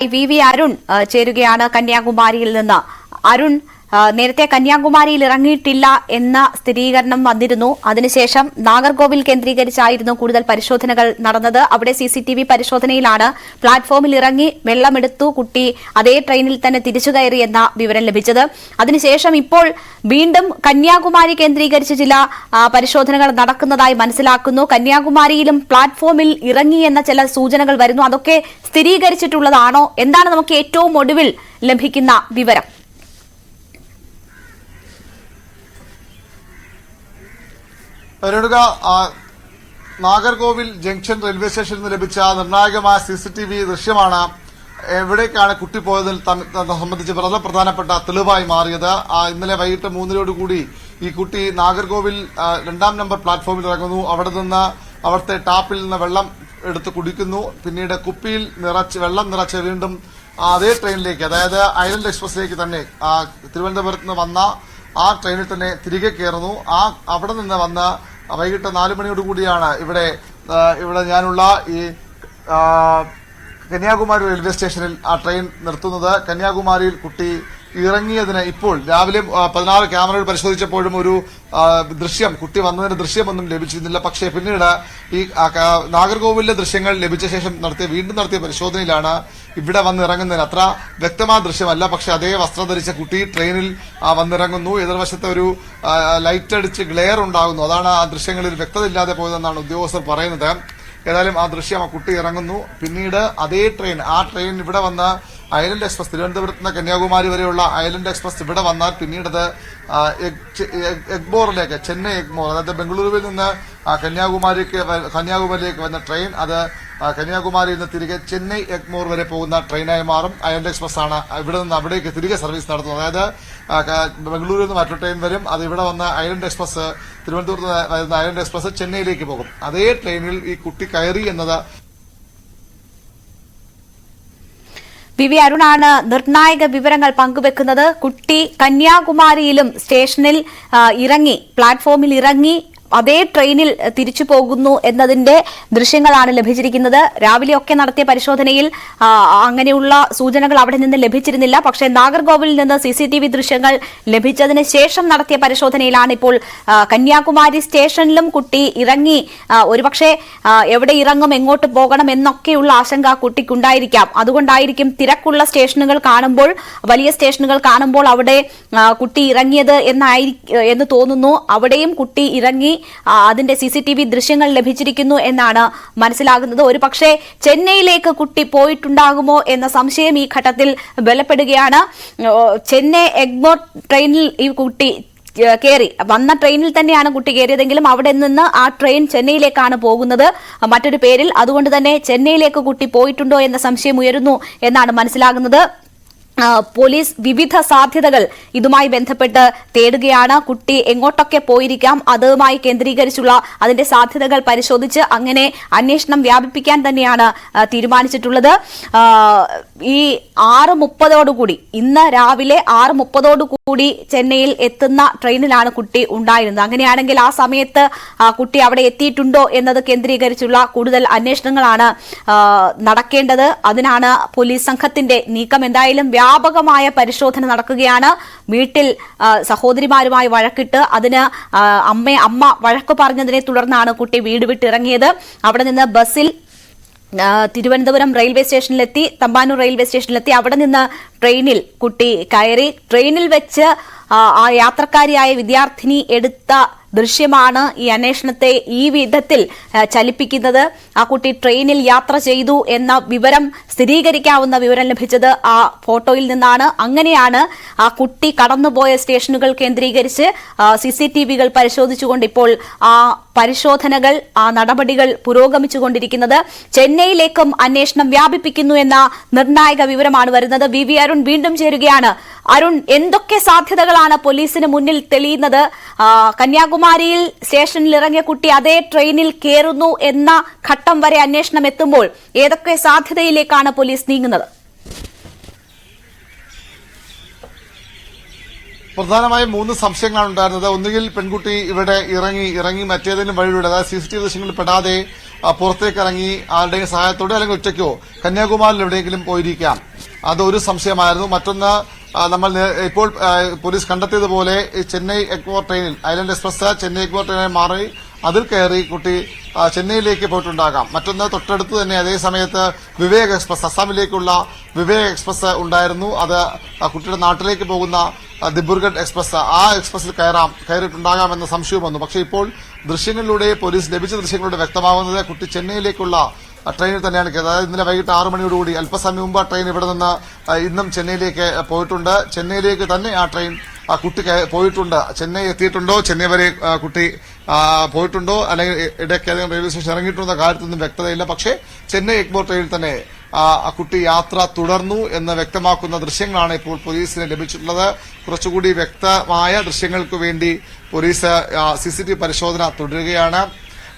V V Arun ചേരുകയാണ് കന്യാകുമാരിയിൽ നിന്ന്. അരുൺ നേരത്തെ കന്യാകുമാരിയിൽ ഇറങ്ങിയിട്ടില്ല എന്ന സ്ഥിരീകരണം വന്നിരുന്നു. അതിനുശേഷം നാഗർകോവിൽ കേന്ദ്രീകരിച്ചായിരുന്നു കൂടുതൽ പരിശോധനകൾ നടന്നത്. അവിടെ സി പരിശോധനയിലാണ് പ്ലാറ്റ്ഫോമിൽ ഇറങ്ങി വെള്ളമെടുത്തു കുട്ടി അതേ ട്രെയിനിൽ തന്നെ തിരിച്ചു കയറി എന്ന വിവരം ലഭിച്ചത്. അതിനുശേഷം ഇപ്പോൾ വീണ്ടും കന്യാകുമാരി കേന്ദ്രീകരിച്ച് ചില പരിശോധനകൾ നടക്കുന്നതായി മനസ്സിലാക്കുന്നു. കന്യാകുമാരിയിലും പ്ലാറ്റ്ഫോമിൽ ഇറങ്ങി എന്ന ചില സൂചനകൾ വരുന്നു. അതൊക്കെ സ്ഥിരീകരിച്ചിട്ടുള്ളതാണോ? എന്താണ് നമുക്ക് ഏറ്റവും ഒടുവിൽ ലഭിക്കുന്ന വിവരം? ആ, നാഗർകോവിൽ ജംഗ്ഷൻ റെയിൽവേ സ്റ്റേഷനിൽ നിന്ന് ലഭിച്ച നിർണായകമായ സി സി ടി വി ദൃശ്യമാണ് എവിടേക്കാണ് കുട്ടി പോയതിൽ സംബന്ധിച്ച് വളരെ പ്രധാനപ്പെട്ട തെളിവായി മാറിയത്. ഇന്നലെ വൈകിട്ട് മൂന്നിനോട് കൂടി ഈ കുട്ടി നാഗർകോവിൽ രണ്ടാം നമ്പർ പ്ലാറ്റ്ഫോമിൽ ഇറങ്ങുന്നു. അവിടെ നിന്ന് അവിടുത്തെ ടാപ്പിൽ നിന്ന് വെള്ളം എടുത്ത് കുടിക്കുന്നു. പിന്നീട് കുപ്പിയിൽ നിറച്ച് വെള്ളം നിറച്ച് വീണ്ടും അതേ ട്രെയിനിലേക്ക് അതായത് ഐലൻഡ് എക്സ്പ്രസിലേക്ക് തന്നെ തിരുവനന്തപുരത്ത് നിന്ന് വന്ന ആ ട്രെയിനിൽ തന്നെ തിരികെ കയറുന്നു ആ അവിടെ നിന്ന് വന്ന വൈകിട്ട് നാല് മണിയോട് കൂടിയാണ് ഇവിടെ ഇവിടെ ഞാനുള്ള ഈ കന്യാകുമാരി റെയിൽവേ സ്റ്റേഷനിൽ ആ ട്രെയിൻ നിർത്തുന്നത്. കന്യാകുമാരിയിൽ കുട്ടി ഇറങ്ങിയതിന് ഇപ്പോൾ രാവിലെ പതിനാറ് ക്യാമറകൾ പരിശോധിച്ചപ്പോഴും ഒരു ദൃശ്യം കുട്ടി വന്നതിന്റെ ദൃശ്യമൊന്നും ലഭിച്ചിരുന്നില്ല. പക്ഷേ പിന്നീട് ഈ നാഗർകോവിലിലെ ദൃശ്യങ്ങൾ ലഭിച്ച ശേഷം നടത്തിയ വീണ്ടും നടത്തിയ പരിശോധനയിലാണ് ഇവിടെ വന്നിറങ്ങുന്നതിന്. അത്ര വ്യക്തമായ ദൃശ്യമല്ല പക്ഷെ അതേ വസ്ത്രം ധരിച്ച കുട്ടി ട്രെയിനിൽ വന്നിറങ്ങുന്നു. എതിർവശത്തെ ഒരു ലൈറ്റ് അടിച്ച് ഗ്ലെയർ ഉണ്ടാകുന്നു. അതാണ് ആ ദൃശ്യങ്ങളിൽ വ്യക്തത ഇല്ലാതെ പോയതെന്നാണ് ഉദ്യോഗസ്ഥർ പറയുന്നത്. ഏതായാലും ആ ദൃശ്യം ആ കുട്ടി ഇറങ്ങുന്നു. പിന്നീട് അതേ ട്രെയിൻ ആ ട്രെയിൻ ഇവിടെ വന്ന ഐലൻഡ് എക്സ്പ്രസ് തിരുവനന്തപുരത്ത് നിന്ന് കന്യാകുമാരി വരെയുള്ള ഐലൻഡ് എക്സ്പ്രസ് ഇവിടെ വന്നാൽ പിന്നീട് അത് ആ, എഗ്- ചെ- എഗ്- ചെന്നൈ എഗ്മോർ അതായത് ബംഗളൂരുവിൽ നിന്ന് കന്യാകുമാരിക്ക് കന്യാകുമാരിയിലേക്ക് വന്ന ട്രെയിൻ അത് കന്യാകുമാരിയിൽ നിന്ന് തിരികെ ചെന്നൈ എഗ്മോർ വരെ പോകുന്ന ട്രെയിനായി മാറും. ഐലൻഡ് എക്സ്പ്രസ് ആണ് ഇവിടെ നിന്ന് അവിടേക്ക് തിരികെ സർവീസ് നടത്തുന്നത്. അതായത് ബംഗളൂരിൽ നിന്ന് മറ്റൊരു ട്രെയിൻ വരും അത് ഇവിടെ വന്ന ഐലൻഡ് എക്സ്പ്രസ് തിരുവനന്തപുരത്ത് വരുന്ന ഐലൻഡ് എക്സ്പ്രസ് ചെന്നൈയിലേക്ക് പോകും. അതേ ട്രെയിനിൽ ഈ കുട്ടി കയറി എന്നത് വി വി അരുണാണ് നിർണായക വിവരങ്ങൾ പങ്കുവെക്കുന്നത്. കുട്ടി കന്യാകുമാരിയിലും സ്റ്റേഷനിൽ ഇറങ്ങി പ്ലാറ്റ്ഫോമിൽ ഇറങ്ങി അതേ ട്രെയിനിൽ തിരിച്ചു പോകുന്നു എന്നതിന്റെ ദൃശ്യങ്ങളാണ് ലഭിച്ചിരിക്കുന്നത്. രാവിലെ ഒക്കെ നടത്തിയ പരിശോധനയിൽ അങ്ങനെയുള്ള സൂചനകൾ അവിടെ നിന്ന് ലഭിച്ചിരുന്നില്ല. പക്ഷേ നാഗർകോവിലിൽ നിന്ന് സി സി ടി വി ദൃശ്യങ്ങൾ ലഭിച്ചതിന് ശേഷം നടത്തിയ പരിശോധനയിലാണ് ഇപ്പോൾ കന്യാകുമാരി സ്റ്റേഷനിലും കുട്ടി ഇറങ്ങി ഒരുപക്ഷെ എവിടെ ഇറങ്ങും എങ്ങോട്ട് പോകണം എന്നൊക്കെയുള്ള ആശങ്ക കുട്ടിക്കുണ്ടായിരിക്കാം. അതുകൊണ്ടായിരിക്കും തിരക്കുള്ള സ്റ്റേഷനുകൾ കാണുമ്പോൾ വലിയ സ്റ്റേഷനുകൾ കാണുമ്പോൾ അവിടെ കുട്ടി ഇറങ്ങിയത് എന്നായി എന്ന് തോന്നുന്നു. അവിടെയും കുട്ടി ഇറങ്ങി അതിന്റെ സി സി ടി വി ദൃശ്യങ്ങൾ ലഭിച്ചിരിക്കുന്നു എന്നാണ് മനസ്സിലാകുന്നത്. ഒരു പക്ഷേ ചെന്നൈയിലേക്ക് കുട്ടി പോയിട്ടുണ്ടാകുമോ എന്ന സംശയം ഈ ഘട്ടത്തിൽ ബലപ്പെടുകയാണ് ചെന്നൈ എഗ്മോർ ട്രെയിനിൽ ഈ കുട്ടി കയറി വന്ന ട്രെയിനിൽ തന്നെയാണ് കുട്ടി കയറിയതെങ്കിലും അവിടെ നിന്ന് ആ ട്രെയിൻ ചെന്നൈയിലേക്കാണ് പോകുന്നത്. മറ്റൊരു പേരിൽ അതുകൊണ്ട് തന്നെ ചെന്നൈയിലേക്ക് കുട്ടി പോയിട്ടുണ്ടോ എന്ന സംശയം ഉയരുന്നു എന്നാണ് മനസ്സിലാകുന്നത്. പോലീസ് വിവിധ സാധ്യതകൾ ഇതുമായി ബന്ധപ്പെട്ട് തേടുകയാണ്. കുട്ടി എങ്ങോട്ടൊക്കെ പോയിരിക്കാം അതുമായി കേന്ദ്രീകരിച്ചുള്ള അതിന്റെ സാധ്യതകൾ പരിശോധിച്ച് അങ്ങനെ അന്വേഷണം വ്യാപിപ്പിക്കാൻ തന്നെയാണ് തീരുമാനിച്ചിട്ടുള്ളത്. ഈ ആറ് മുപ്പതോടുകൂടി ഇന്ന് രാവിലെ ആറ് മുപ്പതോടുകൂടി ചെന്നൈയിൽ എത്തുന്ന ട്രെയിനിലാണ് കുട്ടി ഉണ്ടായിരുന്നത്. അങ്ങനെയാണെങ്കിൽ ആ സമയത്ത് കുട്ടി അവിടെ എത്തിയിട്ടുണ്ടോ എന്നത് കേന്ദ്രീകരിച്ചുള്ള കൂടുതൽ അന്വേഷണങ്ങളാണ് നടക്കേണ്ടത്. അതിനാണ് പോലീസ് സംഘത്തിന്റെ നീക്കം. എന്തായാലും വ്യാപകമായ പരിശോധന നടക്കുകയാണ്. വീട്ടിൽ സഹോദരിമാരുമായി വഴക്കിട്ട് അതിന് അമ്മ അമ്മ വഴക്ക് പറഞ്ഞതിനെ തുടർന്നാണ് കുട്ടി വീട് വിട്ടിറങ്ങിയത്. അവിടെ നിന്ന് ബസ്സിൽ തിരുവനന്തപുരം റെയിൽവേ സ്റ്റേഷനിലെത്തി തമ്പാനൂർ റെയിൽവേ സ്റ്റേഷനിലെത്തി. അവിടെ നിന്ന് ട്രെയിനിൽ കുട്ടി കയറി. ട്രെയിനിൽ വെച്ച് ആ, യാത്രക്കാരിയായ വിദ്യാർത്ഥിനി എടുത്ത ദൃശ്യമാണ് ഈ അന്വേഷണത്തെ ഈ വിധത്തിൽ ചലിപ്പിക്കുന്നത്. ആ കുട്ടി ട്രെയിനിൽ യാത്ര ചെയ്തു എന്ന വിവരം സ്ഥിരീകരിക്കാവുന്ന വിവരം ലഭിച്ചത് ആ ഫോട്ടോയിൽ നിന്നാണ്. അങ്ങനെയാണ് ആ കുട്ടി കടന്നുപോയ സ്റ്റേഷനുകൾ കേന്ദ്രീകരിച്ച് സി സി ടി വികൾ പരിശോധിച്ചുകൊണ്ട് ഇപ്പോൾ ആ പരിശോധനകൾ ആ നടപടികൾ പുരോഗമിച്ചുകൊണ്ടിരിക്കുന്നത്. ചെന്നൈയിലേക്കും അന്വേഷണം വ്യാപിപ്പിക്കുന്നു എന്ന നിർണായക വിവരമാണ് വരുന്നത്. വി വി അരുൺ വീണ്ടും ചേരുകയാണ്. അരുൺ എന്തൊക്കെ സാധ്യതകളാണ് പോലീസിന് മുന്നിൽ തെളിയുന്നത്? ആ, കന്യാകുമാരിയിൽ സ്റ്റേഷനിൽ ഇറങ്ങിയ കുട്ടി അതേ ട്രെയിനിൽ കയറുന്നു എന്ന ഘട്ടം വരെ അന്വേഷണം എത്തുമ്പോൾ ഏതൊക്കെ സാധ്യതയിലേക്കാണ് പോലീസ് നീങ്ങുന്നത്? പ്രധാനമായും മൂന്ന് സംശയങ്ങളാണ് ഉണ്ടായിരുന്നത്. ഒന്നുകിൽ പെൺകുട്ടി ഇവിടെ ഇറങ്ങി ഇറങ്ങി മറ്റേതെങ്കിലും വഴിയിലൂടെ അതായത് സി സി ടി വി ദൃശ്യങ്ങളിൽ പെടാതെ പുറത്തേക്ക് ഇറങ്ങി ആരുടെയും സഹായത്തോടെ അല്ലെങ്കിൽ ഒറ്റയ്ക്കോ കന്യാകുമാരിൽ എവിടെയെങ്കിലും പോയിരിക്കാം. അതൊരു സംശയമായിരുന്നു. മറ്റൊന്ന് നമ്മൾ ഇപ്പോൾ പോലീസ് കണ്ടെത്തിയതുപോലെ ചെന്നൈ എക്മോർ ട്രെയിനിൽ ഐലൻഡ് എക്സ്പ്രസ് ചെന്നൈ എക്മോർ ട്രെയിനിൽ മാറി അതിൽ കയറി കുട്ടി ചെന്നൈയിലേക്ക് പോയിട്ടുണ്ടാകാം. മറ്റൊന്ന് തൊട്ടടുത്ത് തന്നെ അതേ സമയത്ത് വിവേക് എക്സ്പ്രസ് അസാമിലേക്കുള്ള വിവേക് എക്സ്പ്രസ് ഉണ്ടായിരുന്നു. അത് കുട്ടിയുടെ നാട്ടിലേക്ക് പോകുന്ന ദിബ്രുഗഡ് എക്സ്പ്രസ് ആ എക്സ്പ്രസിൽ കയറാം കയറിയിട്ടുണ്ടാകാം എന്ന സംശയം വന്നു. പക്ഷേ ഇപ്പോൾ ദൃശ്യങ്ങളിലൂടെ പോലീസ് ലഭിച്ച ദൃശ്യങ്ങളിലൂടെ വ്യക്തമാകുന്നത് കുട്ടി ചെന്നൈയിലേക്കുള്ള ആ ട്രെയിനിൽ തന്നെയാണ് കയറിയത്. അതായത് ഇന്നലെ വൈകിട്ട് ആറു മണിയോടുകൂടി അല്പസമയം മുമ്പ് ആ ട്രെയിൻ ഇവിടെ നിന്ന് ഇന്നും ചെന്നൈയിലേക്ക് പോയിട്ടുണ്ട്. ചെന്നൈയിലേക്ക് തന്നെ ആ ട്രെയിൻ ആ കുട്ടി പോയിട്ടുണ്ട്. ചെന്നൈ എത്തിയിട്ടുണ്ടോ? ചെന്നൈ വരെ കുട്ടി പോയിട്ടുണ്ടോ? അല്ലെങ്കിൽ ഇടയ്ക്ക് അധികം റെയിൽവേ സ്റ്റേഷൻ ഇറങ്ങിയിട്ടുണ്ടോ? കാര്യത്തിലൊന്നും വ്യക്തതയില്ല. പക്ഷേ ചെന്നൈ എക്ബോർ ട്രെയിനിൽ തന്നെ ആ, കുട്ടി യാത്ര തുടർന്നു എന്ന് വ്യക്തമാക്കുന്ന ദൃശ്യങ്ങളാണ് ഇപ്പോൾ പോലീസിന് ലഭിച്ചിട്ടുള്ളത്. കുറച്ചുകൂടി വ്യക്തമായ ദൃശ്യങ്ങൾക്ക് വേണ്ടി പോലീസ് സി പരിശോധന തുടരുകയാണ്.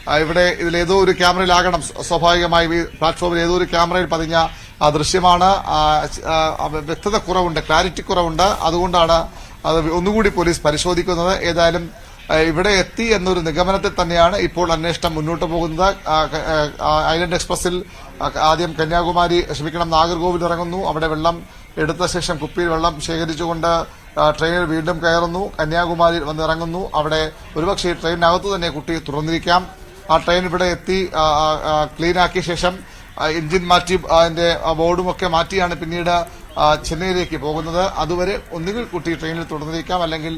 ആ, ഇതിൽ ഏതോ ഒരു ക്യാമറയിലാകണം. സ്വാഭാവികമായി പ്ലാറ്റ്ഫോമിൽ ഏതോ ഒരു ക്യാമറയിൽ പതിഞ്ഞ ദൃശ്യമാണ്. വ്യക്തത കുറവുണ്ട് ക്ലാരിറ്റി കുറവുണ്ട്. അതുകൊണ്ടാണ് അത് ഒന്നുകൂടി പോലീസ് പരിശോധിക്കുന്നത്. ഏതായാലും ഇവിടെ എത്തി എന്നൊരു നിഗമനത്തിൽ തന്നെയാണ് ഇപ്പോൾ അന്വേഷണം മുന്നോട്ട് പോകുന്നത്. ഐലൻഡ് എക്സ്പ്രസിൽ ആദ്യം കന്യാകുമാരി ക്ഷമിക്കണം നാഗർകോവിൽ ഇറങ്ങുന്നു. അവിടെ വെള്ളം എടുത്ത ശേഷം കുപ്പിയിൽ വെള്ളം ശേഖരിച്ചുകൊണ്ട് ട്രെയിനിൽ വീണ്ടും കയറുന്നു. കന്യാകുമാരിയിൽ വന്നിറങ്ങുന്നു അവിടെ ഒരുപക്ഷെ ട്രെയിനകത്ത് തന്നെ കുട്ടി തുറന്നിരിക്കാം. ആ ട്രെയിൻ ഇവിടെ എത്തി ക്ലീൻ ആക്കിയ ശേഷം എഞ്ചിൻ മാറ്റി അതിന്റെ ബോർഡും ഒക്കെ മാറ്റിയാണ് പിന്നീട് ചെന്നൈയിലേക്ക് പോകുന്നത്. അതുവരെ ഒന്നുകിൽ കുട്ടി ട്രെയിനിൽ തുടർന്നിരിക്കാം അല്ലെങ്കിൽ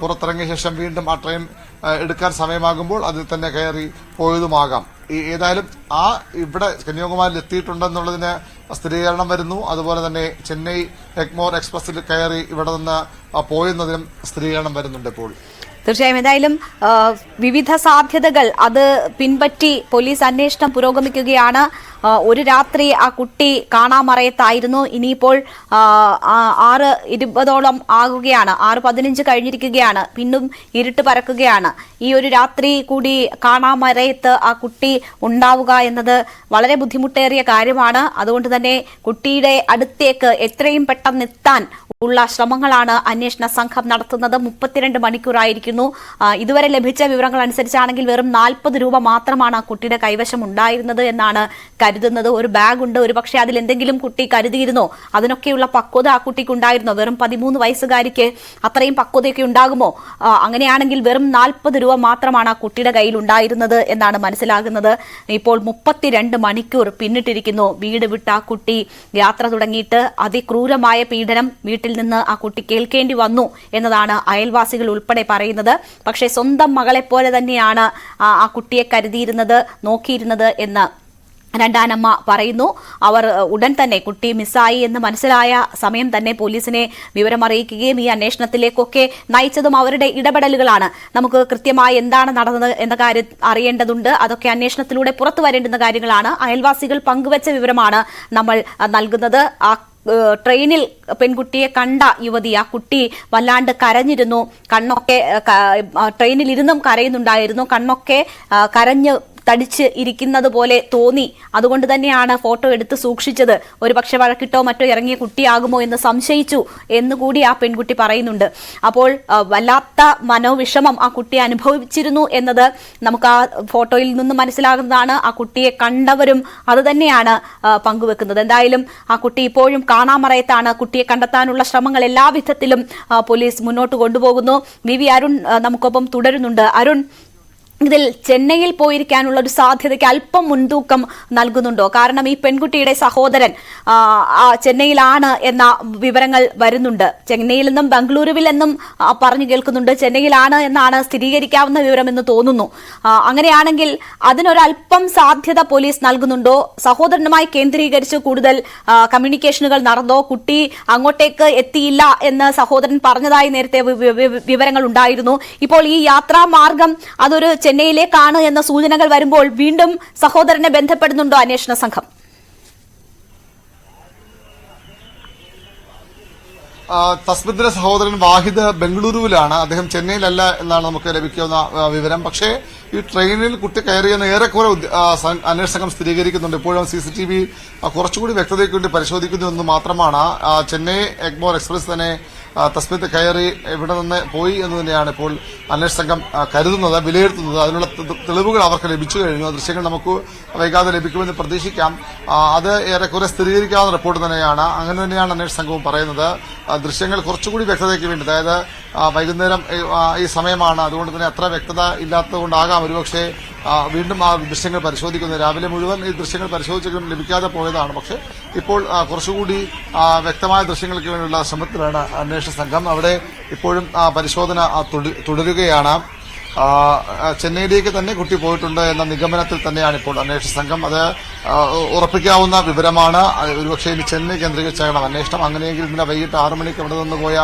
പുറത്തിറങ്ങിയ ശേഷം വീണ്ടും ആ ട്രെയിൻ എടുക്കാൻ സമയമാകുമ്പോൾ അതിൽ തന്നെ കയറി പോയതുമാകാം. ഏതായാലും ആ ഇവിടെ കന്യാകുമാരിൽ എത്തിയിട്ടുണ്ടെന്നുള്ളതിന് സ്ഥിരീകരണം വരുന്നു. അതുപോലെ തന്നെ ചെന്നൈ എഗ്മോർ എക്സ്പ്രസിൽ കയറി ഇവിടെ നിന്ന് പോയെന്നതിനും സ്ഥിരീകരണം വരുന്നുണ്ട് ഇപ്പോൾ. തീർച്ചയായും എന്തായാലും വിവിധ സാധ്യതകൾ അത് പിൻപറ്റി പോലീസ് അന്വേഷണം പുരോഗമിക്കുകയാണ്. ഒരു രാത്രി ആ കുട്ടി കാണാമറയത്തായിരുന്നു. ഇനിയിപ്പോൾ ആറ് ഇരുപതോളം ആകുകയാണ്. ആറ് പതിനഞ്ച് കഴിഞ്ഞിരിക്കുകയാണ്. പിന്നും ഇരുട്ട് പരക്കുകയാണ്. ഈ ഒരു രാത്രി കൂടി കാണാമറയത്ത് ആ കുട്ടി ഉണ്ടാവുക എന്നത് വളരെ ബുദ്ധിമുട്ടേറിയ കാര്യമാണ്. അതുകൊണ്ട് തന്നെ കുട്ടിയുടെ അടുത്തേക്ക് എത്രയും പെട്ടെന്ന് എത്താൻ ഉള്ള ശ്രമങ്ങളാണ് അന്വേഷണ സംഘം നടത്തുന്നത്. മുപ്പത്തിരണ്ട് മണിക്കൂറായിരിക്കുന്നു. ഇതുവരെ ലഭിച്ച വിവരങ്ങൾ അനുസരിച്ചാണെങ്കിൽ വെറും നാൽപ്പത് രൂപ മാത്രമാണ് ആ കുട്ടിയുടെ കൈവശം ഉണ്ടായിരുന്നത് എന്നാണ് കരുതുന്നത് ഒരു ബാഗ് ഉണ്ട് ഒരു പക്ഷേ അതിൽ എന്തെങ്കിലും കുട്ടി കരുതിയിരുന്നോ? അതിനൊക്കെയുള്ള പക്വത ആ കുട്ടിക്ക് ഉണ്ടായിരുന്നോ വെറും പതിമൂന്ന് വയസ്സുകാരിക്ക് അത്രയും പക്വതയൊക്കെ ഉണ്ടാകുമോ? അങ്ങനെയാണെങ്കിൽ വെറും നാൽപ്പത് രൂപ മാത്രമാണ് ആ കുട്ടിയുടെ കയ്യിൽ ഉണ്ടായിരുന്നത് എന്നാണ് മനസ്സിലാകുന്നത്. ഇപ്പോൾ മുപ്പത്തിരണ്ട് മണിക്കൂർ പിന്നിട്ടിരിക്കുന്നു. വീട് വിട്ട ആ കുട്ടി യാത്ര തുടങ്ങിയിട്ട് അതിക്രൂരമായ പീഡനം വീട്ടിൽ നിന്ന് ആ കുട്ടി കേൾക്കേണ്ടി വന്നു എന്നതാണ് അയൽവാസികൾ ഉൾപ്പെടെ പറയുന്നത്. പക്ഷേ സ്വന്തം മകളെപ്പോലെ തന്നെയാണ് ആ ആ കുട്ടിയെ കരുതിയിരുന്നത് നോക്കിയിരുന്നത് എന്ന് രണ്ടാനമ്മ പറയുന്നു. അവർ ഉടൻ തന്നെ കുട്ടി മിസ്സായി എന്ന് മനസ്സിലായ സമയം തന്നെ പോലീസിനെ വിവരം വിവരമറിയിക്കുകയും ഈ അന്വേഷണത്തിലേക്കൊക്കെ നയിച്ചതും അവരുടെ ഇടപെടലുകളാണ്. നമുക്ക് കൃത്യമായി എന്താണ് നടന്നത് എന്ന കാര്യം അറിയേണ്ടതുണ്ട്. അതൊക്കെ അന്വേഷണത്തിലൂടെ പുറത്തു വരേണ്ടുന്ന കാര്യങ്ങളാണ്. അയൽവാസികൾ പങ്കുവച്ച വിവരമാണ് നമ്മൾ നൽകുന്നത്. ആ ട്രെയിനിൽ പെൺകുട്ടിയെ കണ്ട യുവതി ആ കുട്ടി വല്ലാണ്ട് കരഞ്ഞിരുന്നു. കണ്ണൊക്കെ ട്രെയിനിൽ ഇരുന്നും കരയുന്നുണ്ടായിരുന്നു. കണ്ണൊക്കെ കരഞ്ഞ് തടിച്ച് ഇരിക്കുന്നത് പോലെ തോന്നി. അതുകൊണ്ട് തന്നെയാണ് ഫോട്ടോ എടുത്ത് സൂക്ഷിച്ചത്. ഒരു പക്ഷെ വഴക്കിട്ടോ മറ്റോ ഇറങ്ങിയ കുട്ടിയാകുമോ എന്ന് സംശയിച്ചു എന്നുകൂടി ആ പെൺകുട്ടി പറയുന്നുണ്ട്. അപ്പോൾ വല്ലാത്ത മനോവിഷമം ആ കുട്ടി അനുഭവിച്ചിരുന്നു എന്നത് നമുക്ക് ആ ഫോട്ടോയിൽ നിന്ന് മനസ്സിലാകുന്നതാണ്. ആ കുട്ടിയെ കണ്ടവരും അത് തന്നെയാണ് പങ്കുവെക്കുന്നത്. എന്തായാലും ആ കുട്ടി ഇപ്പോഴും കാണാമറയത്താണ്. കുട്ടിയെ കണ്ടെത്താനുള്ള ശ്രമങ്ങൾ എല്ലാവിധത്തിലും പോലീസ് മുന്നോട്ട് കൊണ്ടുപോകുന്നു. വി വി അരുൺ നമുക്കൊപ്പം തുടരുന്നുണ്ട്. അരുൺ ഇതിൽ ചെന്നൈയിൽ പോയിരിക്കാനുള്ള ഒരു സാധ്യതയ്ക്ക് അല്പം മുൻതൂക്കം നൽകുന്നുണ്ടോ? കാരണം ഈ പെൺകുട്ടിയുടെ സഹോദരൻ ചെന്നൈയിലാണ് എന്ന വിവരങ്ങൾ വരുന്നുണ്ട്. ചെന്നൈയിൽ നിന്നും ബംഗളൂരുവിൽ എന്നും പറഞ്ഞു കേൾക്കുന്നുണ്ട്. ചെന്നൈയിലാണ് എന്നാണ് സ്ഥിരീകരിക്കാവുന്ന വിവരം എന്ന് തോന്നുന്നു അങ്ങനെയാണെങ്കിൽ അതിനൊരല്പം സാധ്യത പോലീസ് നൽകുന്നുണ്ടോ? സഹോദരനുമായി കേന്ദ്രീകരിച്ച് കൂടുതൽ കമ്മ്യൂണിക്കേഷനുകൾ നടന്നോ? കുട്ടി അങ്ങോട്ടേക്ക് എത്തിയില്ല എന്ന് സഹോദരൻ പറഞ്ഞതായി നേരത്തെ വിവരങ്ങൾ ഉണ്ടായിരുന്നു. ഇപ്പോൾ ഈ യാത്രാ മാർഗം അതൊരു ചെന്നൈയിലേക്കാണ് എന്ന സൂചനകൾ വരുമ്പോൾ വീണ്ടും സഹോദരനെ ബന്ധപ്പെടുന്നുണ്ടോ അന്വേഷണ സംഘം? ആ, തസ്മിത്തിന്റെ സഹോദരൻ വാഹിദ് ബംഗളൂരുവിലാണ്. അദ്ദേഹം ചെന്നൈയിലല്ല എന്നാണ് നമുക്ക് ലഭിക്കുന്ന വിവരം. പക്ഷേ ഈ ട്രെയിനിൽ കുട്ടി കയറിയെന്ന് ഏറെക്കുറെ അന്വേഷണം സംഘം സ്ഥിരീകരിക്കുന്നുണ്ട്. ഇപ്പോഴും സി സി ടി വി കുറച്ചുകൂടി വ്യക്തതയ്ക്ക് വേണ്ടി പരിശോധിക്കുന്നു എന്ന് മാത്രമാണ്. ചെന്നൈ എഗ്മോർ എക്സ്പ്രസ് തന്നെ തസ്മിത് കയറി ഇവിടെ നിന്ന് പോയി എന്ന് തന്നെയാണ് ഇപ്പോൾ അന്വേഷണ സംഘം കരുതുന്നത് വിലയിരുത്തുന്നത്. അതിനുള്ള തെളിവുകൾ അവർക്ക് ലഭിച്ചു കഴിഞ്ഞു. ദൃശ്യങ്ങൾ നമുക്ക് വൈകാതെ ലഭിക്കുമെന്ന് പ്രതീക്ഷിക്കാം. അത് ഏറെക്കുറെ സ്ഥിരീകരിക്കാവുന്ന റിപ്പോർട്ട് തന്നെയാണ്. അങ്ങനെ തന്നെയാണ് അന്വേഷണ സംഘവും പറയുന്നത്. ദൃശ്യങ്ങൾ കുറച്ചുകൂടി വ്യക്തതയ്ക്ക് വേണ്ടി അതായത് വൈകുന്നേരം ഈ, സമയമാണ്. അതുകൊണ്ട് തന്നെ അത്ര വ്യക്തത ഇല്ലാത്തതുകൊണ്ടാകാം. ഒരുപക്ഷെ വീണ്ടും ആ ദൃശ്യങ്ങൾ പരിശോധിക്കുന്നത്. രാവിലെ മുഴുവൻ ഈ ദൃശ്യങ്ങൾ പരിശോധിച്ചെങ്കിലും ലഭിക്കാതെ പോയതാണ്. പക്ഷേ ഇപ്പോൾ കുറച്ചുകൂടി വ്യക്തമായ ദൃശ്യങ്ങൾക്ക് വേണ്ടിയുള്ള ശ്രമത്തിലാണ് അന്വേഷണ സംഘം. അവിടെ ഇപ്പോഴും പരിശോധന തുടരുകയാണ്. ചെന്നൈയിലേക്ക് തന്നെ കുട്ടി പോയിട്ടുണ്ട് എന്ന നിഗമനത്തിൽ തന്നെയാണ് ഇപ്പോൾ അന്വേഷണ സംഘം. അത് ഉറപ്പിക്കാവുന്ന വിവരമാണ്. ഒരുപക്ഷേ ഇനി ചെന്നൈ കേന്ദ്രീകരിച്ചാകണം. അന്വേഷണം അങ്ങനെയെങ്കിൽ ഇന്നലെ വൈകിട്ട് ആറു മണിക്ക് ഇവിടെ നിന്ന് പോയ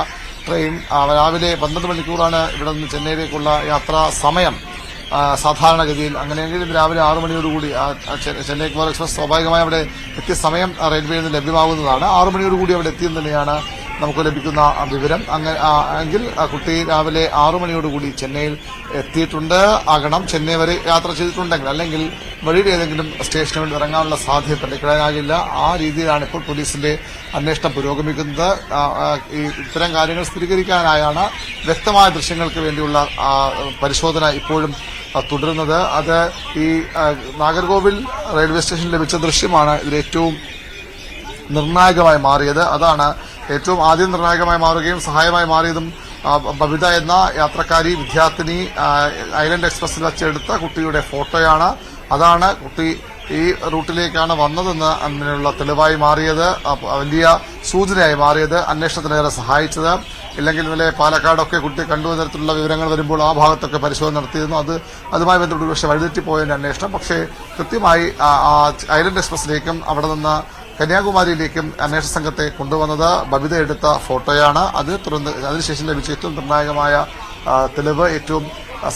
ട്രെയിൻ രാവിലെ പന്ത്രണ്ട് മണിക്കൂറാണ് ഇവിടെ നിന്ന് ചെന്നൈയിലേക്കുള്ള യാത്രാ സമയം. സാധാരണഗതിയിൽ അങ്ങനെയെങ്കിൽ രാവിലെ ആറു മണിയോടുകൂടി ചെന്നൈ എക്സ്പ്രസ് സ്വാഭാവികമായി അവിടെ എത്തിയ സമയം റെയിൽവേയിൽ നിന്ന് ലഭ്യമാകുന്നതാണ്. ആറു മണിയോടുകൂടി അവിടെ എത്തിയെന്ന് തന്നെയാണ് നമുക്ക് ലഭിക്കുന്ന വിവരം. അങ്ങനെ എങ്കിൽ കുട്ടി രാവിലെ ആറു മണിയോടുകൂടി ചെന്നൈയിൽ എത്തിയിട്ടുണ്ട്. ആകണം ചെന്നൈ വരെ യാത്ര ചെയ്തിട്ടുണ്ടെങ്കിൽ അല്ലെങ്കിൽ വഴിയിൽ ഏതെങ്കിലും സ്റ്റേഷനുകളിൽ ഇറങ്ങാനുള്ള സാധ്യത തള്ളിക്കളയാനാകില്ല ആ രീതിയിലാണ് ഇപ്പോൾ പോലീസിന്റെ അന്വേഷണം പുരോഗമിക്കുന്നത്. ഇത്തരം കാര്യങ്ങൾ സ്ഥിരീകരിക്കാനായാണ് വ്യക്തമായ ദൃശ്യങ്ങൾക്ക് വേണ്ടിയുള്ള പരിശോധന ഇപ്പോഴും തുടരുന്നത്. അത് ഈ നാഗർകോവിൽ റെയിൽവേ സ്റ്റേഷനിൽ ലഭിച്ച ദൃശ്യമാണ് ഇതിൽ ഏറ്റവും നിർണായകമായി മാറിയത്. അതാണ് ഏറ്റവും ആദ്യം നിർണായകമായി മാറുകയും സഹായമായി മാറിയതും ബബിത എന്ന യാത്രക്കാരി വിദ്യാർത്ഥിനി ഐലൻഡ് എക്സ്പ്രസിൽ വെച്ചെടുത്ത കുട്ടിയുടെ ഫോട്ടോയാണ്. അതാണ് കുട്ടി ഈ റൂട്ടിലേക്കാണ് വന്നതെന്ന് അങ്ങനെയുള്ള തെളിവായി മാറിയത് വലിയ സൂചനയായി മാറിയത് അന്വേഷണത്തിനേറെ സഹായിച്ചത്. ഇല്ലെങ്കിൽ ഇന്നലെ പാലക്കാടൊക്കെ കുട്ടി കണ്ടു തരത്തിലുള്ള വിവരങ്ങൾ വരുമ്പോൾ ആ ഭാഗത്തൊക്കെ പരിശോധന നടത്തിയിരുന്നു. അത് അതുമായി ബന്ധപ്പെട്ട് പക്ഷേ വഴിതെറ്റിപ്പോയതിന്റെ അന്വേഷണം. പക്ഷേ കൃത്യമായി ഐലൻഡ് എക്സ്പ്രസിലേക്കും അവിടെ നിന്ന് കന്യാകുമാരിയിലേക്കും അന്വേഷണ സംഘത്തെ കൊണ്ടുവന്നത്. ബബിത എടുത്ത ഫോട്ടോയാണ്. അത് തുറന്ന് അതിനുശേഷം ലഭിച്ച ഏറ്റവും നിർണായകമായ തെളിവ് ഏറ്റവും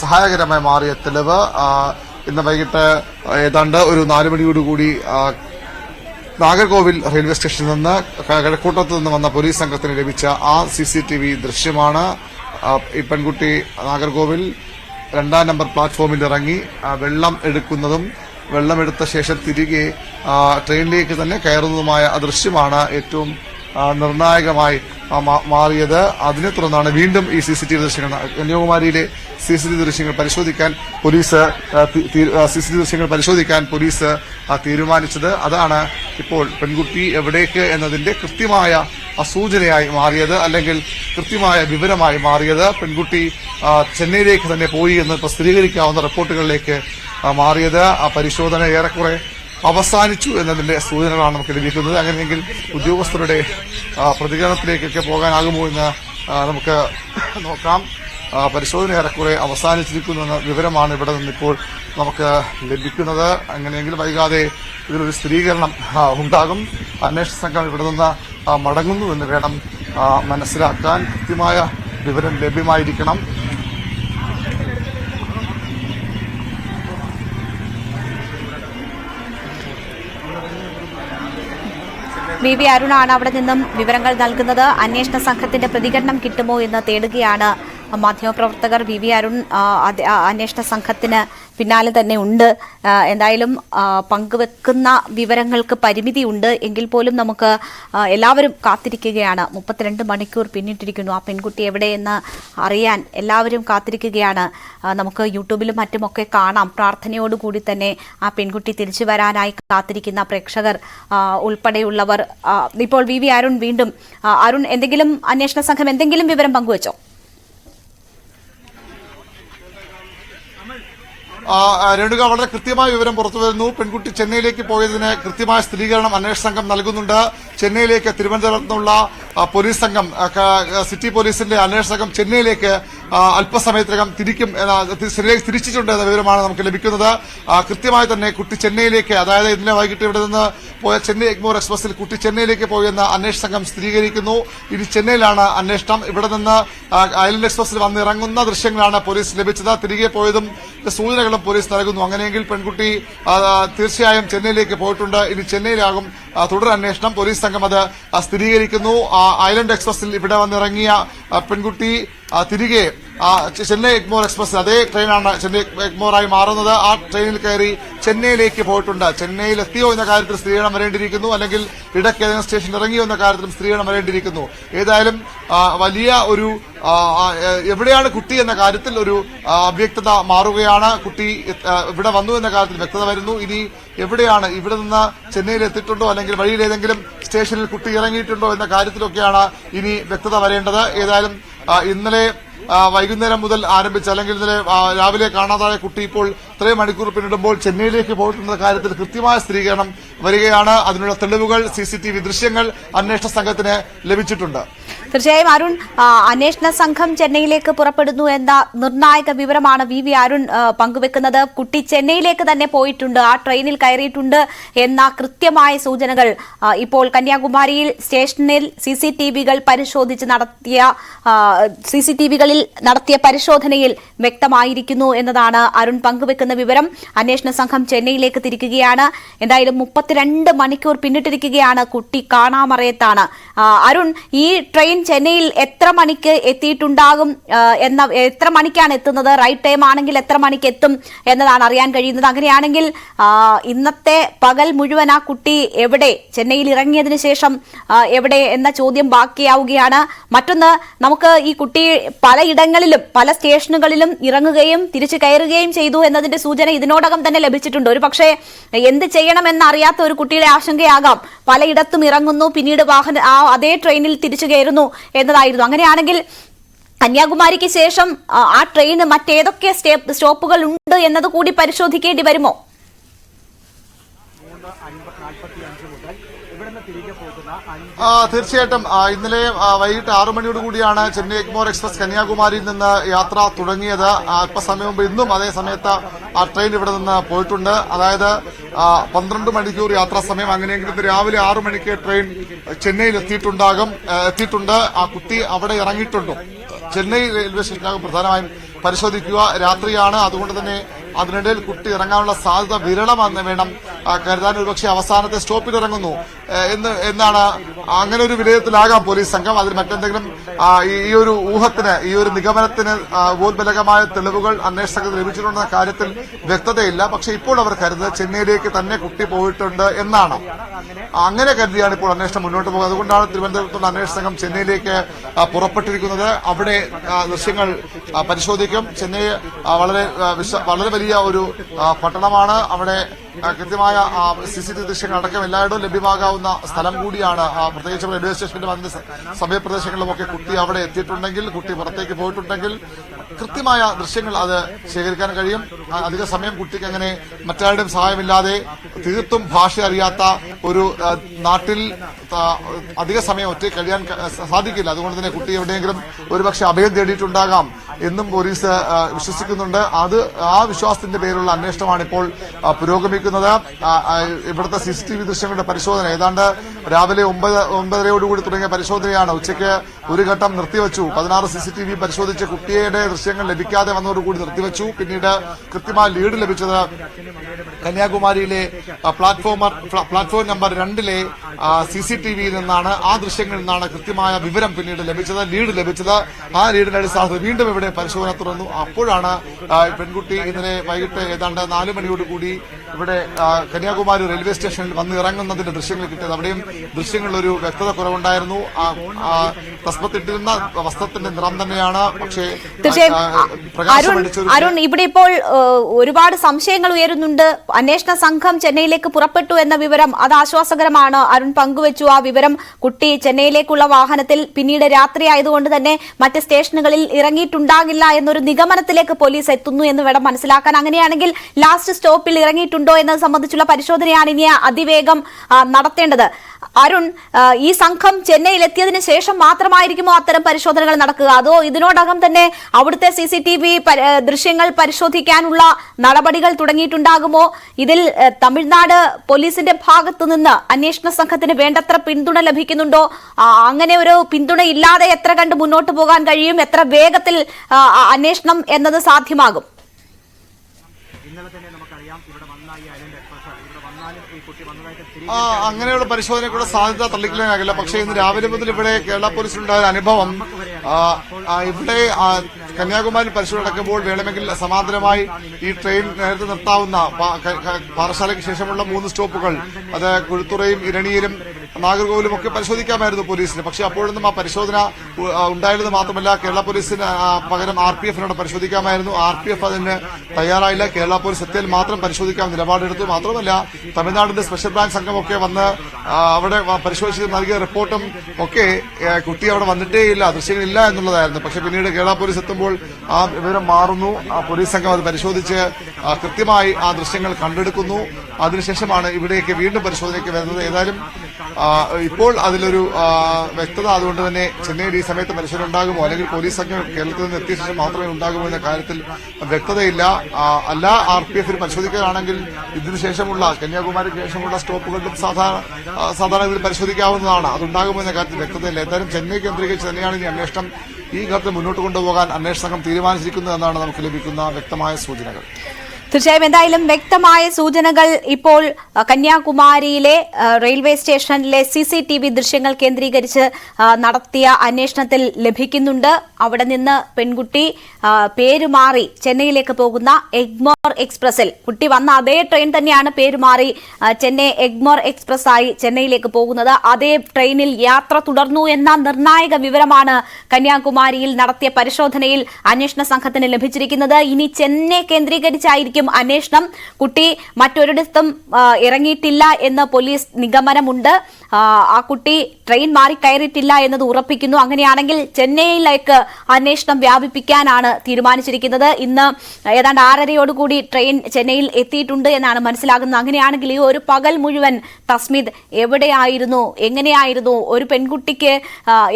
സഹായകരമായി മാറിയ തെളിവ് ഇന്ന് വൈകിട്ട് ഏതാണ്ട് ഒരു നാല് മണിയോടുകൂടി നാഗർകോവിൽ റെയിൽവേ സ്റ്റേഷനിൽ നിന്ന് കിഴക്കൂട്ടത്ത് നിന്ന് വന്ന പോലീസ് സംഘത്തിന് ലഭിച്ച ആ സി സി ടി വി ദൃശ്യമാണ്. ഈ പെൺകുട്ടി നാഗർകോവിൽ രണ്ടാം നമ്പർ പ്ലാറ്റ്ഫോമിൽ ഇറങ്ങി വെള്ളം എടുക്കുന്നതും വെള്ളമെടുത്ത ശേഷം തിരികെ ട്രെയിനിലേക്ക് തന്നെ കയറുന്നതുമായ ദൃശ്യമാണ് ഏറ്റവും നിർണായകമായി മാറിയത്. അതിനെ തുടർന്നാണ് വീണ്ടും ഈ സി സി ടി വി ദൃശ്യങ്ങൾ കന്യാകുമാരിയിലെ സി സി ടി ദൃശ്യങ്ങൾ പരിശോധിക്കാൻ പോലീസ് സി സി ടി ദൃശ്യങ്ങൾ പരിശോധിക്കാൻ പോലീസ് തീരുമാനിച്ചത്. അതാണ് ഇപ്പോൾ പെൺകുട്ടി എവിടേക്ക് എന്നതിന്റെ കൃത്യമായ സൂചനയായി മാറിയത് അല്ലെങ്കിൽ കൃത്യമായ വിവരമായി മാറിയത്. പെൺകുട്ടി ചെന്നൈയിലേക്ക് തന്നെ പോയി എന്ന് ഇപ്പോൾ സ്ഥിരീകരിക്കാവുന്ന റിപ്പോർട്ടുകളിലേക്ക് മാറിയത് ആ പരിശോധന ഏറെക്കുറെ അവസാനിച്ചു എന്നതിന്റെ സൂചനകളാണ് നമുക്ക് ലഭിക്കുന്നത്. അങ്ങനെയെങ്കിൽ ഉദ്യോഗസ്ഥരുടെ പ്രതികരണത്തിലേക്കൊക്കെ പോകാനാകുമോ എന്ന് നമുക്ക് നോക്കാം. പരിശോധന ഏറെക്കുറെ അവസാനിച്ചിരിക്കുന്നു എന്ന വിവരമാണ് ഇവിടെ നിന്നിപ്പോൾ നമുക്ക് ലഭിക്കുന്നത്. അങ്ങനെയെങ്കിൽ വൈകാതെ ഇതിലൊരു സ്ഥിരീകരണം ഉണ്ടാകും. അന്വേഷണ സംഘം ഇവിടെ നിന്ന് മടങ്ങുന്നു എന്ന് വേണം മനസ്സിലാക്കാൻ. കൃത്യമായ വിവരം ലഭ്യമായിരിക്കണം. വി വി അരുണാണ് അവിടെ നിന്നും വിവരങ്ങൾ നൽകുന്നത്. അന്വേഷണ സംഘത്തിന്റെ പ്രതികരണം കിട്ടുമോ എന്ന് തേടുകയാണ് മാധ്യമപ്രവർത്തകർ. വി വി അരുൺ അന്വേഷണ സംഘത്തിന് പിന്നാലെ തന്നെ ഉണ്ട്. എന്തായാലും പങ്കുവെക്കുന്ന വിവരങ്ങൾക്ക് പരിമിതിയുണ്ട്. എങ്കിൽ പോലും നമുക്ക് എല്ലാവരും കാത്തിരിക്കുകയാണ്. മുപ്പത്തിരണ്ട് മണിക്കൂർ പിന്നിട്ടിരിക്കുന്നു. ആ പെൺകുട്ടി എവിടെയെന്ന് അറിയാൻ എല്ലാവരും കാത്തിരിക്കുകയാണ്. നമുക്ക് യൂട്യൂബിലും മറ്റുമൊക്കെ കാണാം. പ്രാർത്ഥനയോടുകൂടി തന്നെ ആ പെൺകുട്ടി തിരിച്ചു വരാനായി കാത്തിരിക്കുന്ന പ്രേക്ഷകർ ഉൾപ്പെടെയുള്ളവർ. ഇപ്പോൾ വി വി അരുൺ വീണ്ടും അരുൺ എന്തെങ്കിലും അന്വേഷണ സംഘം എന്തെങ്കിലും വിവരം പങ്കുവച്ചോ ആ, ആ, രേണുക വളരെ കൃത്യമായ വിവരം പുറത്തു വരുന്നു. പെൺകുട്ടി ചെന്നൈയിലേക്ക് പോയതിന് കൃത്യമായ സ്ഥിരീകരണം അന്വേഷണ സംഘം നൽകുന്നുണ്ട്. ചെന്നൈയിലേക്ക് തിരുവനന്തപുരത്ത് നിന്നുള്ള പോലീസ് സംഘം സിറ്റി പോലീസിന്റെ അന്വേഷണ സംഘം ചെന്നൈയിലേക്ക് അല്പസമയത്തിനകം തിരിക്കും തിരിച്ചിട്ടുണ്ട് എന്ന വിവരമാണ് നമുക്ക് ലഭിക്കുന്നത്. കൃത്യമായി തന്നെ കുട്ടി ചെന്നൈയിലേക്ക് അതായത് ഇന്നലെ വൈകിട്ട് ഇവിടെ നിന്ന് പോയ ചെന്നൈ എഗ്മോർ എക്സ്പ്രസിൽ കുട്ടി ചെന്നൈയിലേക്ക് പോയെന്ന് അന്വേഷണ സംഘം സ്ഥിരീകരിക്കുന്നു. ഇനി ചെന്നൈയിലാണ് അന്വേഷണം. ഇവിടെ നിന്ന് ഐലൻഡ് എക്സ്പ്രസിൽ വന്നിറങ്ങുന്ന ദൃശ്യങ്ങളാണ് പോലീസ് ലഭിച്ചത്. തിരികെ പോയതും സൂചനകളും പോലീസ് നൽകുന്നു അങ്ങനെയെങ്കിൽ പെൺകുട്ടി തീർച്ചയായും ചെന്നൈയിലേക്ക് പോയിട്ടുണ്ട്. ഇനി ചെന്നൈയിലാകും തുടർ അന്വേഷണം. പോലീസ് സംഘം അത് സ്ഥിരീകരിക്കുന്നു. ഐലൻഡ് എക്സ്പ്രസിൽ ഇവിടെ വന്നിറങ്ങിയ പെൺകുട്ടി തിരികെ ചെന്നൈ എഗ്മോർ എക്സ്പ്രസ് അതേ ട്രെയിനാണ് ചെന്നൈ എഗ്മോറായി മാറുന്നത്. ആ ട്രെയിനിൽ കയറി ചെന്നൈയിലേക്ക് പോയിട്ടുണ്ട്. ചെന്നൈയിൽ എത്തിയോ എന്ന കാര്യത്തിൽ സ്ത്രീകരണം വരേണ്ടിയിരിക്കുന്നു. അല്ലെങ്കിൽ ഇടയ്ക്ക് ഏതെങ്കിലും സ്റ്റേഷനിൽ ഇറങ്ങിയോ എന്ന കാര്യത്തിലും സ്ത്രീകരണം വരേണ്ടിയിരിക്കുന്നു. ഏതായാലും വലിയ ഒരു എവിടെയാണ് കുട്ടി എന്ന കാര്യത്തിൽ ഒരു അവ്യക്തത മാറുകയാണ്. കുട്ടി ഇവിടെ വന്നു എന്ന കാര്യത്തിൽ വ്യക്തത വരുന്നു. ഇനി എവിടെയാണ് ഇവിടെ നിന്ന് ചെന്നൈയിൽ എത്തിയിട്ടുണ്ടോ? അല്ലെങ്കിൽ വഴിയിൽ ഏതെങ്കിലും സ്റ്റേഷനിൽ കുട്ടി ഇറങ്ങിയിട്ടുണ്ടോ എന്ന കാര്യത്തിലൊക്കെയാണ് ഇനി വ്യക്തത വരേണ്ടത്. ഏതായാലും ഇന്നലെ വൈകുന്നേരം മുതൽ ആരംഭിച്ച അല്ലെങ്കിൽ ഇന്നലെ രാവിലെ കാണാതായ കുട്ടി ഇപ്പോൾ ഇത്രയും മണിക്കൂർ പിന്നിടുമ്പോൾ ചെന്നൈയിലേക്ക് പോയിട്ടുള്ള കാര്യത്തിൽ കൃത്യമായ സ്ഥിരീകരണം വരികയാണ്. അതിനുള്ള തെളിവുകൾ സി ദൃശ്യങ്ങൾ അന്വേഷണ സംഘത്തിന് ലഭിച്ചിട്ടുണ്ട്. തീർച്ചയായും അരുൺ അന്വേഷണ സംഘം ചെന്നൈയിലേക്ക് പുറപ്പെടുന്നു എന്ന നിർണായക വിവരമാണ് വി വി അരുൺ പങ്കുവെക്കുന്നത്. കുട്ടി ചെന്നൈയിലേക്ക് തന്നെ പോയിട്ടുണ്ട് ആ ട്രെയിനിൽ കയറിയിട്ടുണ്ട് എന്ന കൃത്യമായ സൂചനകൾ ഇപ്പോൾ കന്യാകുമാരിയിൽ സ്റ്റേഷനിൽ സി സി ടി വികൾ പരിശോധിച്ച് നടത്തിയ സി സി ടി വികളിൽ നടത്തിയ പരിശോധനയിൽ വ്യക്തമായിരിക്കുന്നു എന്നതാണ് അരുൺ പങ്കുവെക്കുന്ന വിവരം. അന്വേഷണ സംഘം ചെന്നൈയിലേക്ക് തിരിക്കുകയാണ്. എന്തായാലും മുപ്പത്തിരണ്ട് മണിക്കൂർ പിന്നിട്ടിരിക്കുകയാണ് കുട്ടി കാണാമറയത്താണ്. അരുൺ ഈ ട്രെയിൻ ചെന്നൈയിൽ എത്ര മണിക്ക് എത്തിയിട്ടുണ്ടാകും എന്ന എത്ര മണിക്കാണ് എത്തുന്നത്? റൈറ്റ് ടൈം ആണെങ്കിൽ എത്ര മണിക്ക് എത്തും എന്നതാണ് അറിയാൻ കഴിയുന്നത്. അങ്ങനെയാണെങ്കിൽ ഇന്നത്തെ പകൽ മുഴുവൻ ആ കുട്ടി എവിടെ? ചെന്നൈയിൽ ഇറങ്ങിയതിന് ശേഷം എവിടെ എന്ന ചോദ്യം ബാക്കിയാവുകയാണ്. മറ്റൊന്ന് നമുക്ക് ഈ കുട്ടി പലയിടങ്ങളിലും പല സ്റ്റേഷനുകളിലും ഇറങ്ങുകയും തിരിച്ചു കയറുകയും ചെയ്തു എന്നതിന്റെ സൂചന ഇതിനോടകം തന്നെ ലഭിച്ചിട്ടുണ്ട്. ഒരു പക്ഷേ എന്ത് ചെയ്യണമെന്ന് അറിയാത്ത ഒരു കുട്ടിയുടെ ആശങ്കയാകാം. പലയിടത്തും ഇറങ്ങുന്നു പിന്നീട് വാഹന അതേ ട്രെയിനിൽ തിരിച്ചു കയറുന്നു. എന്നതായിരുന്നു. അങ്ങനെയാണെങ്കിൽ കന്യാകുമാരിക്ക് ശേഷം ആ, ട്രെയിന് മറ്റേതൊക്കെ സ്റ്റേ- സ്റ്റോപ്പുകൾ ഉണ്ട് എന്നത് കൂടി പരിശോധിക്കേണ്ടി വരുമോ? ആ, തീർച്ചയായിട്ടും. ഇന്നലെ വൈകിട്ട് ആറു മണിയോട് കൂടിയാണ് ചെന്നൈ എഗ്മോർ എക്സ്പ്രസ് കന്യാകുമാരിയിൽ നിന്ന് യാത്ര തുടങ്ങിയത്. അല്പസമയം മുമ്പ് ഇന്നും അതേ സമയത്ത് ആ ട്രെയിൻ ഇവിടെ നിന്ന് പോയിട്ടുണ്ട്. അതായത് പന്ത്രണ്ട് മണിക്കൂർ യാത്രാ സമയം. അങ്ങനെയെങ്കിൽ ഇന്ന് രാവിലെ ആറു മണിക്ക് ട്രെയിൻ ചെന്നൈയിൽ എത്തിയിട്ടുണ്ടാകും എത്തിയിട്ടുണ്ട്. ആ കുട്ടി അവിടെ ഇറങ്ങിയിട്ടുണ്ടോ. ചെന്നൈ റെയിൽവേ സ്റ്റേഷനാകും പ്രധാനമായും പരിശോധിക്കുക. രാത്രിയാണ്. അതുകൊണ്ട് തന്നെ അതിനിടയിൽ കുട്ടി ഇറങ്ങാനുള്ള സാധ്യത വിരളമെന്ന് വേണം കരുതാൻ ഒരുപക്ഷെ അവസാനത്തെ സ്റ്റോപ്പിൽ ഇറങ്ങുന്നു. എന്ന് എന്നാണ് അങ്ങനെ ഒരു വിലയിരുത്തലാകാം പോലീസ് സംഘം. അതിൽ മറ്റെന്തെങ്കിലും ഈ- ഒരു ഊഹത്തിന് ഈ ഒരു നിഗമനത്തിന് ബോധബലകമായ തെളിവുകൾ അന്വേഷണത്തിന് ലഭിച്ചിട്ടുണ്ടെന്ന കാര്യത്തിൽ വ്യക്തതയില്ല. പക്ഷെ ഇപ്പോൾ അവർ കരുതുന്നത് ചെന്നൈയിലേക്ക് തന്നെ കുട്ടി പോയിട്ടുണ്ട് എന്നാണ്. അങ്ങനെ കരുതിയാണ് ഇപ്പോൾ അന്വേഷണം മുന്നോട്ട് പോകുന്നത്. അതുകൊണ്ടാണ് തിരുവനന്തപുരത്തുള്ള അന്വേഷണ സംഘം ചെന്നൈയിലേക്ക് പുറപ്പെട്ടിരിക്കുന്നത്. അവിടെ ദൃശ്യങ്ങൾ പരിശോധിക്കും. ചെന്നൈ വളരെ വളരെ വലിയ ഒരു പട്ടണമാണ്. അവിടെ കൃത്യമായ സി സി ടി ദൃശ്യങ്ങൾ അടക്കം എല്ലായിടവും ലഭ്യമാകാവുന്ന സ്ഥലം കൂടിയാണ് പ്രത്യേകിച്ച് റെയിൽവേ സ്റ്റേഷനിലും അതിന്റെ സ- സമയപ്രദേശങ്ങളിലുമൊക്കെ കുട്ടി അവിടെ എത്തിയിട്ടുണ്ടെങ്കിൽ കുട്ടി പുറത്തേക്ക് പോയിട്ടുണ്ടെങ്കിൽ കൃത്യമായ ദൃശ്യങ്ങൾ അത് ശേഖരിക്കാൻ കഴിയും. അധിക സമയം കുട്ടിക്ക് അങ്ങനെ മറ്റാരുടെയും സഹായമില്ലാതെ തീർത്തും ഭാഷ അറിയാത്ത ഒരു നാട്ടിൽ അധിക സമയം ഒറ്റ കഴിയാൻ സാധിക്കില്ല. അതുകൊണ്ട് തന്നെ കുട്ടി എവിടെയെങ്കിലും ഒരുപക്ഷെ അഭയം തേടിയിട്ടുണ്ടാകാം. എന്നും പോലീസ് വിശ്വസിക്കുന്നുണ്ട്. അത് ആ വിശ്വാസത്തിന്റെ പേരിലുള്ള അന്വേഷണമാണ് ഇപ്പോൾ പുരോഗമിക്കുന്നത്. ഇവിടുത്തെ സി സി ടി വി ദൃശ്യങ്ങളുടെ പരിശോധന. ഏതാണ്ട് രാവിലെ ഒമ്പത് ഒമ്പതരയോടുകൂടി തുടങ്ങിയ പരിശോധനയാണ് ഉച്ചയ്ക്ക് ഒരു ഘട്ടം നിർത്തിവച്ചു. പതിനാറ് സി സി ടി വി പരിശോധിച്ച് കുട്ടിയുടെ ദൃശ്യങ്ങൾ ലഭിക്കാതെ വന്നതോടുകൂടി നിർത്തിവച്ചു. പിന്നീട് കൃത്യമായ ലീഡ് ലഭിച്ചത് കന്യാകുമാരിയിലെ പ്ലാറ്റ്ഫോമർ പ്ലാറ്റ്ഫോം നമ്പർ രണ്ടിലെ സി സി ടി വിയിൽ നിന്നാണ് ആ ദൃശ്യങ്ങളിൽ നിന്നാണ് കൃത്യമായ വിവരം പിന്നീട് ലഭിച്ചത് ലീഡ് ലഭിച്ചത്. ആ ലീഡിന്റെ അടിസ്ഥാനത്തിൽ വീണ്ടും ഇവിടെ പരിശോധന തുറന്നു അപ്പോഴാണ് പെൺകുട്ടി ഇന്നലെ വൈകിട്ട് ഏതാണ്ട് നാല് മണിയോട് കൂടി ഇവിടെ കന്യാകുമാരി റെയിൽവേ സ്റ്റേഷനിൽ വന്ന് ഇറങ്ങുന്നതിന്റെ ദൃശ്യങ്ങൾ കിട്ടിയത് അവിടെയും ദൃശ്യങ്ങളിൽ ഒരു വ്യക്തത കുറവുണ്ടായിരുന്നു. ആ, തസ്മത്തിട്ടിരുന്ന വസ്ത്രത്തിന്റെ നിറം തന്നെയാണ്. പക്ഷേ അരുൺ ഇവിടെ ഇപ്പോൾ ഒരുപാട് സംശയങ്ങൾ ഉയരുന്നുണ്ട്. അന്വേഷണ സംഘം ചെന്നൈയിലേക്ക് പുറപ്പെട്ടു എന്ന വിവരം അത് ആശ്വാസകരമാണ്. അരുൺ പങ്കുവച്ചു ആ വിവരം. കുട്ടി ചെന്നൈയിലേക്കുള്ള വാഹനത്തിൽ പിന്നീട് രാത്രി ആയതുകൊണ്ട് തന്നെ മറ്റ് സ്റ്റേഷനുകളിൽ ഇറങ്ങിയിട്ടുണ്ടാകില്ല എന്നൊരു നിഗമനത്തിലേക്ക് പോലീസ് എത്തുന്നു എന്ന് വേണം മനസ്സിലാക്കാൻ. അങ്ങനെയാണെങ്കിൽ ലാസ്റ്റ് സ്റ്റോപ്പിൽ ഇറങ്ങിയിട്ടുണ്ടോ എന്നത് സംബന്ധിച്ചുള്ള പരിശോധനയാണ് ഇനി അതിവേഗം നടത്തേണ്ടത്. അരുൺ ഈ സംഘം ചെന്നൈയിൽ എത്തിയതിനു ശേഷം മാത്രമായിരിക്കുമോ അത്തരം പരിശോധനകൾ നടക്കുക? അതോ ഇതിനോടകം തന്നെ അവിടുത്തെ സി ദൃശ്യങ്ങൾ പരിശോധിക്കാനുള്ള നടപടികൾ തുടങ്ങിയിട്ടുണ്ടാകുമോ? ഇതിൽ തമിഴ്നാട് പോലീസിന്റെ ഭാഗത്തു നിന്ന് അന്വേഷണ സംഘത്തിന് വേണ്ടത്ര പിന്തുണ ലഭിക്കുന്നുണ്ടോ? അങ്ങനെ ഒരു പിന്തുണ ഇല്ലാതെ എത്ര കണ്ട് മുന്നോട്ട് പോകാൻ കഴിയും? എത്ര വേഗത്തിൽ അന്വേഷണം എന്നത് സാധ്യമാകും തന്നെ നമുക്കറിയാം ഇവിടെ വന്ന ഈ ഐലൻഡ് എക്സ്പ്രസ് ഇവിടെ വന്നാലും ഈ കുട്ടി വന്നതായിട്ട് തിരികെ ആ അങ്ങനെയുള്ള പരിശോധനയ്ക്കുള്ള സാധ്യത തള്ളിക്കളയാനാകില്ല. പക്ഷേ ഇന്ന് രാവിലെ മുതൽ ഇവിടെ കേരള പോലീസിലുണ്ടായ അനുഭവം ഇവിടെ കന്യാകുമാരി പരിശോധന നടക്കുമ്പോൾ വേണമെങ്കിൽ സമാന്തരമായി ഈ ട്രെയിൻ നേരത്തെ നിർത്താവുന്ന പാറശാലയ്ക്ക് ശേഷമുള്ള മൂന്ന് സ്റ്റോപ്പുകൾ അത് കുഴുത്തുറയും ഇരണിയിലും നാഗർകോവിലും ഒക്കെ പരിശോധിക്കാമായിരുന്നു പോലീസിന്. പക്ഷെ അപ്പോഴൊന്നും ആ പരിശോധന ഉണ്ടായിരുന്നത് മാത്രമല്ല കേരള പോലീസിന് പകരം ആർ പി എഫിനോട് പരിശോധിക്കാമായിരുന്നു. ആർ പി എഫ് അതിന് തയ്യാറായില്ല. കേരള പോലീസ് എത്തിയാൽ മാത്രം പരിശോധിക്കാൻ നിലപാടെടുത്തു മാത്രമല്ല തമിഴ്നാടിന്റെ സ്പെഷ്യൽ ബ്രാഞ്ച് സംഘമൊക്കെ വന്ന് അവിടെ പരിശോധിച്ച് നൽകിയ റിപ്പോർട്ടും ഒക്കെ കുട്ടി അവിടെ വന്നിട്ടേയില്ല. ദൃശ്യങ്ങളില്ല എന്നുള്ളതായിരുന്നു. പക്ഷെ പിന്നീട് കേരള പോലീസ് എത്തുമ്പോൾ ആ വിവരം മാറുന്നു. ആ പോലീസ് സംഘം അത് പരിശോധിച്ച് കൃത്യമായി ആ ദൃശ്യങ്ങൾ കണ്ടെടുക്കുന്നു. അതിനുശേഷമാണ് ഇവിടേക്ക് വീണ്ടും പരിശോധനയ്ക്ക് വരുന്നത്. ഏതായാലും ഇപ്പോൾ അതിലൊരു വ്യക്തത അതുകൊണ്ട് തന്നെ ചെന്നൈയിൽ ഈ സമയത്ത് പരിശോധന ഉണ്ടാകുമോ? അല്ലെങ്കിൽ പോലീസ് സംഘം കേരളത്തിൽ നിന്ന് എത്തിയ ശേഷം മാത്രമേ ഉണ്ടാകുമോ എന്ന കാര്യത്തിൽ വ്യക്തതയില്ല. അല്ല ആർ പി എഫിൽ പരിശോധിക്കുകയാണെങ്കിൽ ഇതിനുശേഷമുള്ള കന്യാകുമാരിക്ക് ശേഷമുള്ള സ്റ്റോപ്പുകളിലും സാധാരണ സാധാരണ ഇതിൽ പരിശോധിക്കാവുന്നതാണ്. അതുണ്ടാകുമോ എന്ന കാര്യത്തിൽ വ്യക്തതയില്ല. എന്തായാലും ചെന്നൈ കേന്ദ്രീകരിച്ച് തന്നെയാണ് ഇനി അന്വേഷണം ഈ ഘട്ടത്തിൽ മുന്നോട്ട് കൊണ്ടുപോകാൻ അന്വേഷണ സംഘം തീരുമാനിച്ചിരിക്കുന്നു എന്നാണ് നമുക്ക് ലഭിക്കുന്ന വ്യക്തമായ സൂചനകൾ. തീർച്ചയായും എന്തായാലും വ്യക്തമായ സൂചനകൾ ഇപ്പോൾ കന്യാകുമാരിയിലെ റെയിൽവേ സ്റ്റേഷനിലെ സി സി ടി വി ദൃശ്യങ്ങൾ കേന്ദ്രീകരിച്ച് നടത്തിയ അന്വേഷണത്തിൽ ലഭിക്കുന്നുണ്ട്. അവിടെ നിന്ന് പെൺകുട്ടി പേരുമാറി പേര് മാറി ചെന്നൈയിലേക്ക് പോകുന്ന എഗ്മോർ എക്സ്പ്രസിൽ കുട്ടി വന്ന അതേ ട്രെയിൻ തന്നെയാണ് പേരുമാറി ചെന്നൈ എഗ്മോർ എക്സ്പ്രസ് ആയി ചെന്നൈയിലേക്ക് പോകുന്നത്. അതേ ട്രെയിനിൽ യാത്ര തുടർന്നു എന്ന നിർണായക വിവരമാണ് കന്യാകുമാരിയിൽ നടത്തിയ പരിശോധനയിൽ അന്വേഷണ സംഘത്തിന് ലഭിച്ചിരിക്കുന്നത്. ഇനി ചെന്നൈ കേന്ദ്രീകരിച്ചായിരിക്കും അന്വേഷണം. കുട്ടി മറ്റൊരിടത്തും ഇറങ്ങിയിട്ടില്ല എന്ന് പോലീസ് നിഗമനമുണ്ട്. ആ, കുട്ടി ട്രെയിൻ മാറി കയറിയിട്ടില്ല എന്നത് ഉറപ്പിക്കുന്നു. അങ്ങനെയാണെങ്കിൽ ചെന്നൈയിലേക്ക് അന്വേഷണം വ്യാപിപ്പിക്കാനാണ് തീരുമാനിച്ചിരിക്കുന്നത്. ഇന്ന് ഏതാണ്ട് ആറരയോടുകൂടി ട്രെയിൻ ചെന്നൈയിൽ എത്തിയിട്ടുണ്ട് എന്നാണ് മനസ്സിലാകുന്നത്. അങ്ങനെയാണെങ്കിൽ ഈ ഒരു പകൽ മുഴുവൻ തസ്മിത് എവിടെയായിരുന്നു? എങ്ങനെയായിരുന്നു? ഒരു പെൺകുട്ടിക്ക്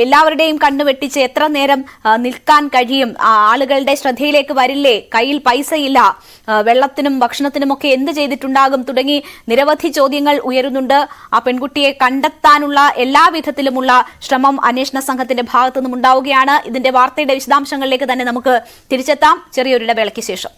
എല്ലാവരുടെയും കണ്ണു വെട്ടിച്ച് എത്ര നേരം നിൽക്കാൻ കഴിയും? ആളുകളുടെ ശ്രദ്ധയിലേക്ക് വരില്ലേ? കയ്യിൽ പൈസയില്ല. വെള്ളത്തിനും ഭക്ഷണത്തിനുമൊക്കെ എന്ത് ചെയ്തിട്ടുണ്ടാകും തുടങ്ങി നിരവധി ചോദ്യങ്ങൾ ഉയരുന്നുണ്ട്. ആ പെൺകുട്ടിയെ കണ്ടെത്താനുള്ള എല്ലാ വിധത്തിലുമുള്ള ശ്രമം അന്വേഷണ സംഘത്തിന്റെ ഭാഗത്തു നിന്നും ഉണ്ടാവുകയാണ്. ഇതിന്റെ വാർത്തയുടെ വിശദാംശങ്ങളിലേക്ക് തന്നെ നമുക്ക് തിരിച്ചെത്താം. ചെറിയൊരു ഇടവേളയ്ക്ക് ശേഷം.